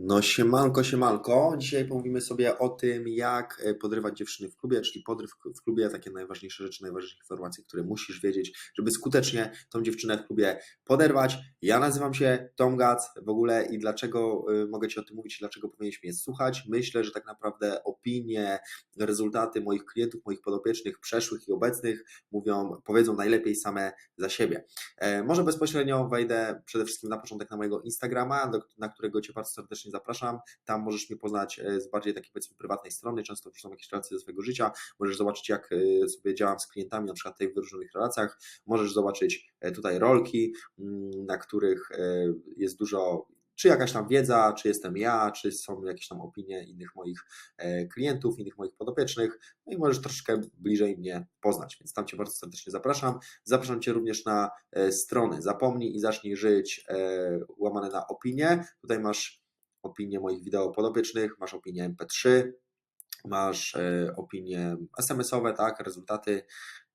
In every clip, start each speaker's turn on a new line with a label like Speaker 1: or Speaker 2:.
Speaker 1: No siemanko, siemanko. Dzisiaj pomówimy sobie o tym, jak e, podrywać dziewczyny w klubie, czyli podryw w klubie, takie najważniejsze rzeczy, najważniejsze informacje, które musisz wiedzieć, żeby skutecznie tą dziewczynę w klubie poderwać. Ja nazywam się Tom Gac w ogóle i dlaczego e, mogę Ci o tym mówić, dlaczego powinieneś mnie słuchać? Myślę, że tak naprawdę opinie, rezultaty moich klientów, moich podopiecznych, przeszłych i obecnych mówią, powiedzą najlepiej same za siebie. E, Może bezpośrednio wejdę przede wszystkim na początek na mojego Instagrama, na którego Cię bardzo serdecznie zapraszam. Tam możesz mnie poznać e, z bardziej takiej powiedzmy prywatnej strony, często wrzucam jakieś relacje ze swojego życia, możesz zobaczyć jak e, sobie działam z klientami, na przykład w różnych relacjach, możesz zobaczyć e, tutaj rolki, mm, na których jest dużo czy jakaś tam wiedza, czy jestem ja, czy są jakieś tam opinie innych moich klientów, innych moich podopiecznych, no i możesz troszeczkę bliżej mnie poznać, więc tam Cię bardzo serdecznie zapraszam. Zapraszam Cię również na stronę Zapomnij i zacznij żyć, łamane na opinie. Tutaj masz opinie moich wideo podopiecznych, masz opinie MP3, masz e, opinie SMS-owe, tak, rezultaty,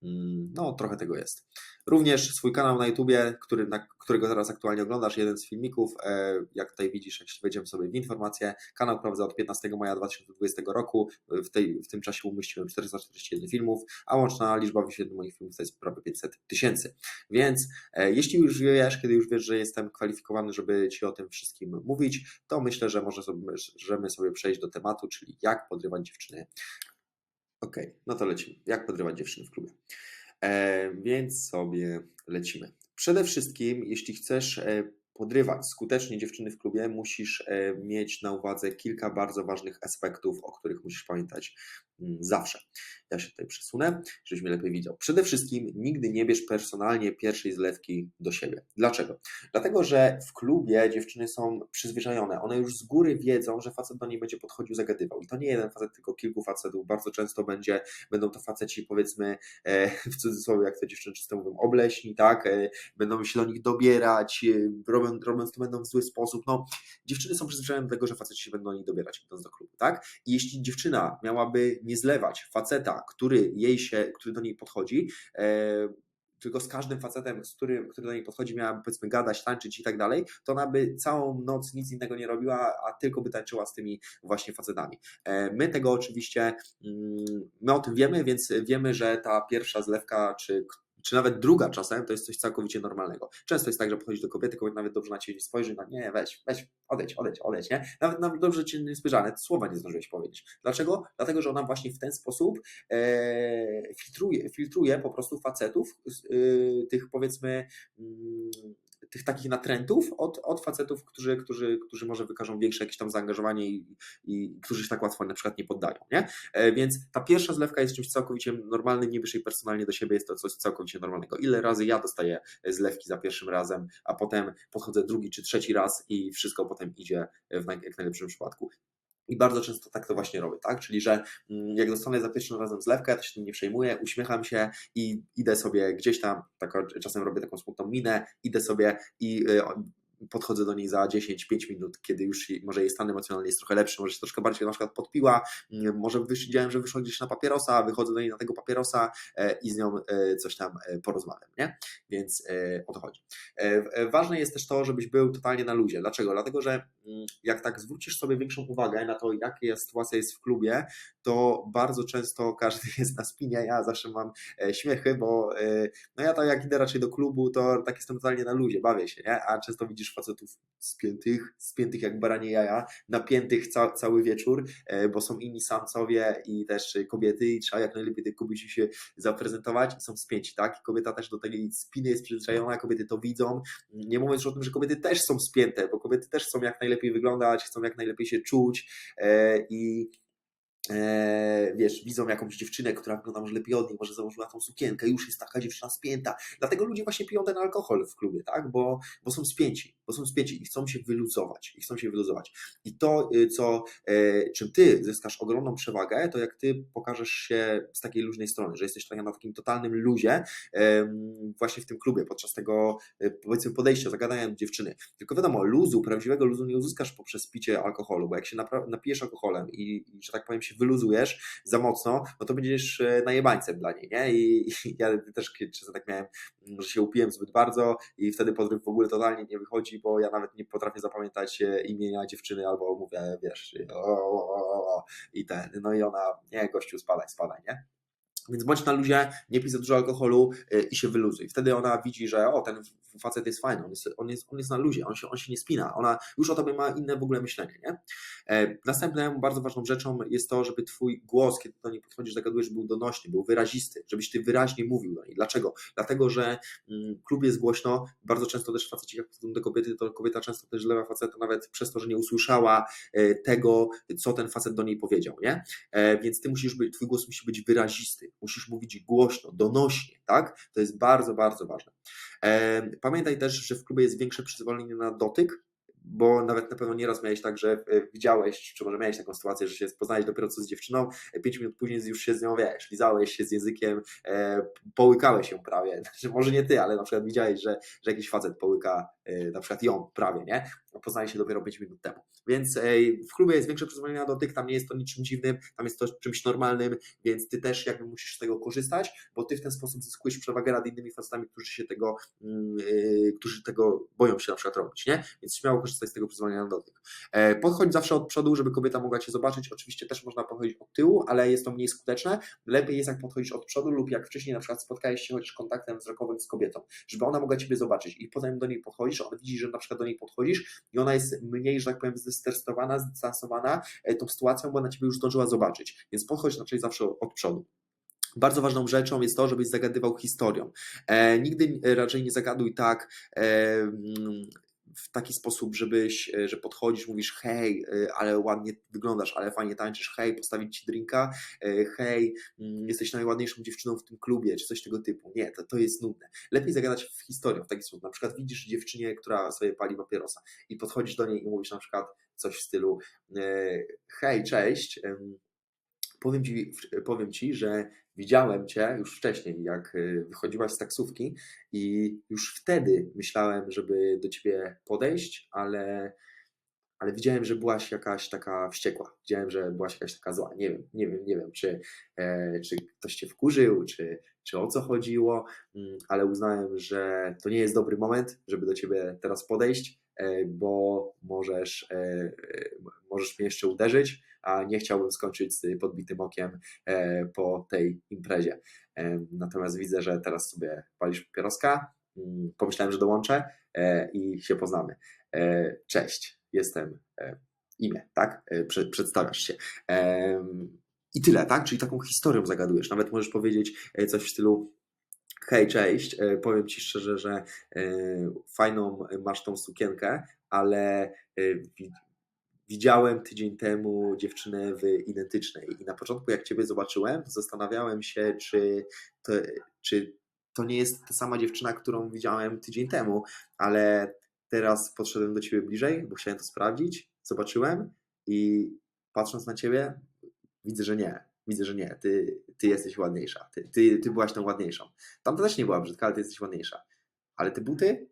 Speaker 1: mm, no trochę tego jest. Również swój kanał na YouTubie, który, na którego teraz aktualnie oglądasz, jeden z filmików, e, jak tutaj widzisz, jeśli wejdziemy sobie w informacje, kanał prowadzę od 15 maja 2020 roku, w, tej, w tym czasie umieściłem 441 filmów, a łączna liczba wyświetleń moich filmów to jest prawie 500 tysięcy. Więc e, jeśli już wiesz, kiedy już wiesz, że jestem kwalifikowany, żeby Ci o tym wszystkim mówić, to myślę, że możemy sobie przejść do tematu, czyli jak podrywać dziewczyny. Okej, no to lecimy. Jak podrywać dziewczyny w klubie? E, więc sobie lecimy. Przede wszystkim, jeśli chcesz e, podrywać skutecznie dziewczyny w klubie, musisz e, mieć na uwadze kilka bardzo ważnych aspektów, o których musisz pamiętać mm, zawsze. Ja się tutaj przesunę, żebyś mnie lepiej widział. Przede wszystkim nigdy nie bierz personalnie pierwszej zlewki do siebie. Dlaczego? Dlatego, że w klubie dziewczyny są przyzwyczajone. One już z góry wiedzą, że facet do niej będzie podchodził, zagadywał. I to nie jeden facet, tylko kilku facetów. Bardzo często będzie, będą to faceci, powiedzmy, e, w cudzysłowie, jak to dziewczyny często mówią, obleśni, tak? E, będą się do nich dobierać, e, robią, robiąc to będą w zły sposób. No, dziewczyny są przyzwyczajone do tego, że faceci się będą do nich dobierać, idąc do klubu, tak? I jeśli dziewczyna miałaby nie zlewać faceta, który jej się, który do niej podchodzi, e, tylko z każdym facetem, z który, który do niej podchodzi, miałaby powiedzmy gadać, tańczyć i tak dalej, to ona by całą noc nic innego nie robiła, a tylko by tańczyła z tymi właśnie facetami. E, My tego oczywiście, mm, my o tym wiemy, więc wiemy, że ta pierwsza zlewka, czy czy nawet druga czasem, to jest coś całkowicie normalnego. Często jest tak, że podchodzisz do kobiety, kobieta nawet dobrze na ciebie nie spojrzy, no nie, weź, weź, odejdź, odejdź, odejdź, nie? Nawet, nawet dobrze cię nie spojrzy, słowa nie zdążyłeś powiedzieć. Dlaczego? Dlatego, że ona właśnie w ten sposób e, filtruje, filtruje po prostu facetów, e, tych powiedzmy, mm, tych takich natrętów od, od facetów, którzy, którzy, którzy może wykażą większe jakieś tam zaangażowanie i, i którzy się tak łatwo na przykład nie poddają, nie? E, Więc ta pierwsza zlewka jest czymś całkowicie normalnym, nie bierz personalnie do siebie, jest to coś całkowicie normalnego. Ile razy ja dostaję zlewki za pierwszym razem, a potem podchodzę drugi czy trzeci raz i wszystko potem idzie w jak najlepszym przypadku. I bardzo często tak to właśnie robię, tak? Czyli, że mm, jak dostanę za pierwszym razem zlewkę, to się tym nie przejmuję, uśmiecham się i idę sobie gdzieś tam, tak, czasem robię taką smutną minę, idę sobie i y, podchodzę do niej za 10-5 minut, kiedy już może jej stan emocjonalny jest trochę lepszy, może się troszkę bardziej na przykład podpiła, mm, może widziałem, że wyszła gdzieś na papierosa, wychodzę do niej na tego papierosa e, i z nią e, coś tam e, porozmawiam, nie? Więc o to chodzi. Ważne jest też to, żebyś był totalnie na luzie. Dlaczego? Dlatego, że mm, jak tak zwrócisz sobie większą uwagę na to, jaka sytuacja jest w klubie, to bardzo często każdy jest na spinie. Ja zawsze mam śmiechy, bo no ja to jak idę raczej do klubu, to tak jestem totalnie na luzie, bawię się, nie? A często widzisz facetów spiętych, spiętych jak baranie jaja, napiętych ca cały wieczór, e, bo są inni samcowie i też kobiety i trzeba jak najlepiej tej kobiecie się zaprezentować i są spięci, tak? Kobieta też do tej spiny jest przyzwyczajona, kobiety to widzą, nie mówiąc już o tym, że kobiety też są spięte, bo kobiety też chcą jak najlepiej wyglądać, chcą jak najlepiej się czuć e, i e, wiesz, widzą jakąś dziewczynę, która wygląda może lepiej od nich, może założyła tą sukienkę, już jest taka dziewczyna spięta. Dlatego ludzie właśnie piją ten alkohol w klubie, tak? Bo, bo są spięci, bo są spięci i chcą się wyluzować, i chcą się wyluzować. I to, y, co, e, czym ty zyskasz ogromną przewagę, to jak ty pokażesz się z takiej luźnej strony, że jesteś na takim totalnym luzie em, właśnie w tym klubie, podczas tego e, powiedzmy podejścia, zagadania do dziewczyny. Tylko wiadomo, luzu, prawdziwego luzu nie uzyskasz poprzez picie alkoholu, bo jak się napijesz alkoholem i, i że tak powiem się wyluzujesz za mocno, no to będziesz e, najebańcem dla niej, nie? I, i ja też czasem tak miałem, że się upiłem zbyt bardzo i wtedy podryw w ogóle totalnie nie wychodzi, bo ja nawet nie potrafię zapamiętać e, imienia dziewczyny albo mówię, wiesz, o, o, o, o, i ten, no i ona, nie, gościu, spadaj, spadaj, nie? Więc bądź na luzie, nie pij za dużo alkoholu y, i się wyluzuj. Wtedy ona widzi, że o, ten facet jest fajny, on jest, on jest, on jest na luzie, on się, on się nie spina, ona już o tobie ma inne w ogóle myślenie. Nie? E, Następną bardzo ważną rzeczą jest to, żeby twój głos, kiedy do niej podchodzisz, zagadujesz, był donośny, był wyrazisty, żebyś ty wyraźnie mówił do niej. Dlaczego? Dlatego, że mm, klub jest głośno, bardzo często też faceci jak podchodzą do kobiety, to kobieta często też lewa faceta nawet przez to, że nie usłyszała e, tego, co ten facet do niej powiedział, nie? E, Więc ty musisz być, twój głos musi być wyrazisty, musisz mówić głośno, donośnie, tak? To jest bardzo, bardzo ważne. Pamiętaj też, że w klubie jest większe przyzwolenie na dotyk, bo nawet na pewno nieraz miałeś tak, że e, widziałeś, czy może miałeś taką sytuację, że się poznałeś dopiero co z dziewczyną, e, pięć minut później już się z nią, wiesz, lizałeś się z językiem, e, połykałeś ją prawie, znaczy, może nie ty, ale na przykład widziałeś, że, że jakiś facet połyka na przykład ją prawie, nie? Poznali się dopiero 5 minut temu. Więc w klubie jest większe przyzwolenie na dotyk, tam nie jest to niczym dziwnym, tam jest to czymś normalnym, więc ty też jakby musisz z tego korzystać, bo ty w ten sposób zyskujesz przewagę nad innymi facetami, którzy się tego, mm, e, którzy tego boją się na przykład robić, nie? Więc śmiało korzystaj z tego przyzwolenia na dotyk. E, Podchodź zawsze od przodu, żeby kobieta mogła cię zobaczyć. Oczywiście też można podchodzić od tyłu, ale jest to mniej skuteczne. Lepiej jest jak podchodzisz od przodu lub jak wcześniej na przykład spotkałeś się chociaż kontaktem wzrokowym z kobietą, żeby ona mogła ciebie zobaczyć i potem do niej podchodzisz, ona widzi, że na przykład do niej podchodzisz i ona jest mniej, że tak powiem, zestresowana, zdystansowana e, tą sytuacją, bo na ciebie już zdążyła zobaczyć. Więc podchodź raczej zawsze od przodu. Bardzo ważną rzeczą jest to, żebyś zagadywał historią. E, nigdy raczej nie zagaduj tak. E, mm, w taki sposób, żebyś, e, że podchodzisz, mówisz hej, e, ale ładnie wyglądasz, ale fajnie tańczysz, hej, postawić ci drinka, e, hej, mm, jesteś najładniejszą dziewczyną w tym klubie, czy coś tego typu. Nie, to, to jest nudne. Lepiej zagadać w historię w taki sposób. Na przykład widzisz dziewczynie, która sobie pali papierosa i podchodzisz do niej i mówisz na przykład coś w stylu hej, cześć, em, powiem ci, powiem ci, że widziałem cię już wcześniej, jak y, wychodziłaś z taksówki i już wtedy myślałem, żeby do ciebie podejść, ale, ale widziałem, że byłaś jakaś taka wściekła. Widziałem, że byłaś jakaś taka zła. Nie wiem, nie wiem, nie wiem, czy, e, czy ktoś cię wkurzył, czy, czy o co chodziło, mm, ale uznałem, że to nie jest dobry moment, żeby do ciebie teraz podejść, e, bo możesz, e, e, możesz mnie jeszcze uderzyć, a nie chciałbym skończyć z podbitym okiem e, po tej imprezie. E, Natomiast widzę, że teraz sobie palisz papieroska. Mm, Pomyślałem, że dołączę e, i się poznamy. Cześć, jestem imię, tak? Prze- Przedstawiasz się. I tyle, tak? Czyli taką historią zagadujesz. Nawet możesz powiedzieć coś w stylu Hej, cześć. Powiem ci szczerze, że fajną masz tą sukienkę, ale widziałem tydzień temu dziewczynę w identycznej i na początku jak ciebie zobaczyłem, zastanawiałem się, czy to, czy to nie jest ta sama dziewczyna, którą widziałem tydzień temu, ale teraz podszedłem do ciebie bliżej, bo chciałem to sprawdzić, zobaczyłem i patrząc na ciebie, widzę, że nie. Widzę, że nie. Ty, ty jesteś ładniejsza. Ty, ty, ty byłaś tą ładniejszą. Tamta też nie była brzydka, ale ty jesteś ładniejsza. Ale te buty,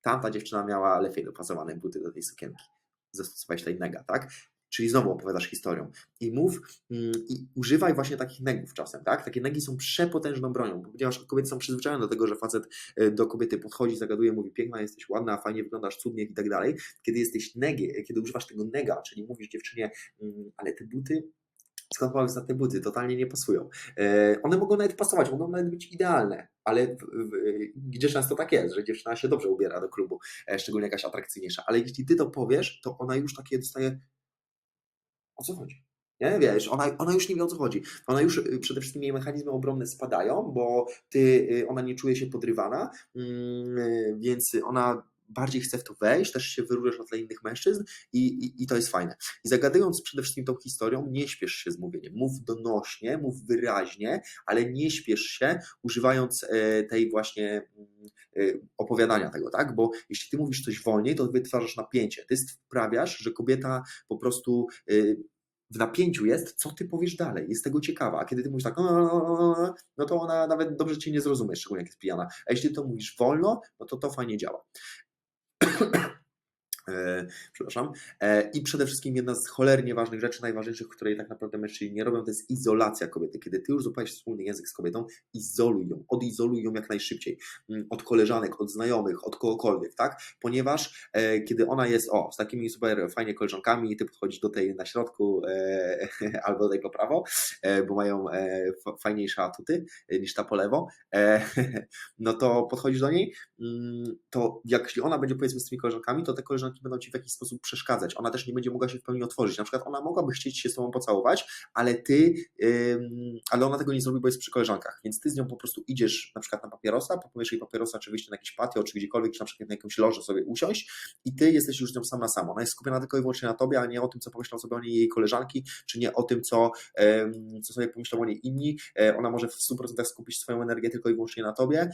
Speaker 1: tamta dziewczyna miała lepiej dopasowane buty do tej sukienki zastosowałeś tutaj nega, tak? Czyli znowu opowiadasz historią. I mów, mm, i używaj właśnie takich negów czasem, tak? Takie negi są przepotężną bronią, ponieważ kobiety są przyzwyczajone do tego, że facet e, do kobiety podchodzi, zagaduje, mówi piękna, jesteś ładna, fajnie wyglądasz, cudnie i tak dalej. Kiedy jesteś negie, kiedy używasz tego nega, czyli mówisz dziewczynie, mm, ale te buty, skąd na te buty? Totalnie nie pasują. E, one mogą nawet pasować, mogą nawet być idealne, ale w, w, gdzie często tak jest, że dziewczyna się dobrze ubiera do klubu, e, szczególnie jakaś atrakcyjniejsza, ale jeśli ty to powiesz, to ona już takie dostaje o co chodzi? Nie, wiesz, ona, ona już nie wie o co chodzi. Ona już y, przede wszystkim jej mechanizmy obronne spadają, bo ty, y, ona nie czuje się podrywana, mm, y, więc ona bardziej chce w to wejść, też się wyróżniasz na tle innych mężczyzn i, i, i to jest fajne. I zagadując przede wszystkim tą historią, nie śpiesz się z mówieniem. Mów donośnie, mów wyraźnie, ale nie śpiesz się używając e, tej właśnie mm, e, opowiadania tego, tak? Bo jeśli ty mówisz coś wolniej, to wytwarzasz napięcie. Ty sprawiasz, że kobieta po prostu e, w napięciu jest, co ty powiesz dalej, jest tego ciekawa. A kiedy ty mówisz tak, "O", no to ona nawet dobrze cię nie zrozumie, szczególnie jak jest pijana. A jeśli to mówisz wolno, no to to fajnie działa. あっ。E, przepraszam. E, I przede wszystkim jedna z cholernie ważnych rzeczy, najważniejszych, której tak naprawdę mężczyźni nie robią, to jest izolacja kobiety. Kiedy ty już zupełnie wspólny język z kobietą, izoluj ją, odizoluj ją jak najszybciej. Mm, Od koleżanek, od znajomych, od kogokolwiek, tak? Ponieważ e, kiedy ona jest, o, z takimi super fajnie koleżankami, ty podchodzisz do tej na środku e, albo do tej po prawo, e, bo mają e, fajniejsze atuty niż ta po lewo, no to podchodzisz do niej, mm, to jak jeśli ona będzie powiedzmy z tymi koleżankami, to te koleżanki będą ci w jakiś sposób przeszkadzać. Ona też nie będzie mogła się w pełni otworzyć. Na przykład ona mogłaby chcieć się z tobą pocałować, ale ty, ym, ale ona tego nie zrobi, bo jest przy koleżankach. Więc ty z nią po prostu idziesz na przykład na papierosa, popijesz jej papierosa, czy wyjście na jakieś patio, czy gdziekolwiek, czy na przykład na jakąś lożę sobie usiąść i ty jesteś już z nią sam na sam. Ona jest skupiona tylko i wyłącznie na tobie, a nie o tym, co pomyślą sobie o niej jej koleżanki, czy nie o tym, co, ym, co sobie pomyślą o niej inni. E, Ona może w 100% skupić swoją energię tylko i wyłącznie na tobie.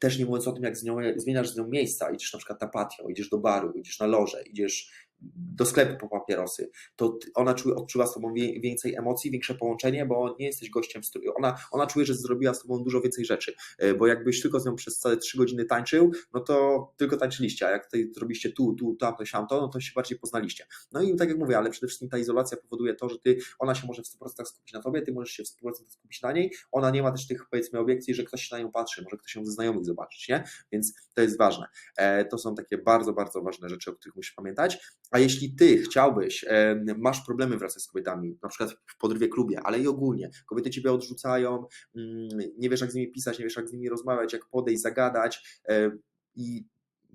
Speaker 1: Też nie mówiąc o tym, jak z nią, zmieniasz z nią miejsca, idziesz na przykład na patio, idziesz do baru, idziesz na lożę, idziesz do sklepu po papierosy, to ona czuje, odczuwa z tobą więcej emocji, większe połączenie, bo nie jesteś gościem. Ona, ona czuje, że zrobiła z tobą dużo więcej rzeczy, E, bo jakbyś tylko z nią przez całe trzy godziny tańczył, no to tylko tańczyliście, a jak tutaj zrobiliście tu, tu, tamto, siamto, no to się bardziej poznaliście. No i tak jak mówię, ale przede wszystkim ta izolacja powoduje to, że ty, ona się może w 100% skupić na tobie, ty możesz się w 100% skupić na niej, ona nie ma też tych powiedzmy obiekcji, że ktoś się na nią patrzy, może ktoś ją ze znajomych zobaczyć, nie? Więc to jest ważne. E, To są takie bardzo, bardzo ważne rzeczy, o których musisz pamiętać. A jeśli ty chciałbyś, masz problemy wracać z kobietami, na przykład w podrywie klubie, ale i ogólnie, kobiety ciebie odrzucają, mm, nie wiesz jak z nimi pisać, nie wiesz jak z nimi rozmawiać, jak podejść, zagadać i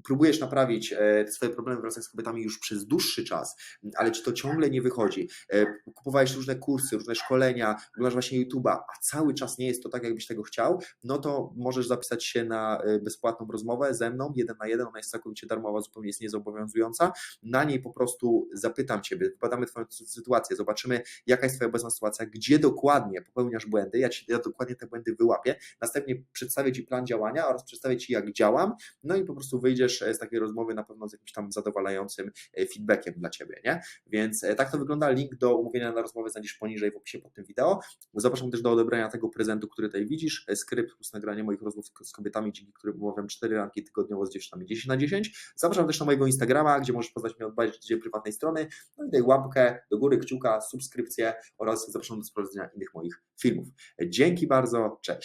Speaker 1: próbujesz naprawić e, swoje problemy wracać z kobietami już przez dłuższy czas, ale ci to ciągle nie wychodzi. E, Kupowałeś różne kursy, różne szkolenia, oglądasz właśnie YouTube'a, a cały czas nie jest to tak, jakbyś tego chciał, no to możesz zapisać się na e, bezpłatną rozmowę ze mną, jeden na jeden, ona jest całkowicie darmowa, zupełnie jest niezobowiązująca. Na niej po prostu zapytam Ciebie, badamy Twoją sy- sytuację, zobaczymy, jaka jest Twoja obecna sytuacja, gdzie dokładnie popełniasz błędy, ja, ci, ja dokładnie te błędy wyłapię, następnie przedstawię Ci plan działania oraz przedstawię Ci, jak działam, no i po prostu wyjdziesz e, z takiej rozmowy na pewno z jakimś tam zadowalającym e, feedbackiem dla Ciebie, nie? Więc e, tak to wygląda. Link do umówienia na rozmowę znajdziesz poniżej w opisie pod tym wideo. Zapraszam też do odebrania tego prezentu, który tutaj widzisz. Skrypt plus nagranie moich rozmów z kobietami, dzięki którym umawiam 4 ranki tygodniowo z dziewczynami 10 na 10. Zapraszam też na mojego Instagrama, gdzie możesz poznać mnie od bardziej prywatnej strony. No i daj łapkę do góry, kciuka, subskrypcję oraz zapraszam do sprawdzenia innych moich filmów. Dzięki bardzo, cześć.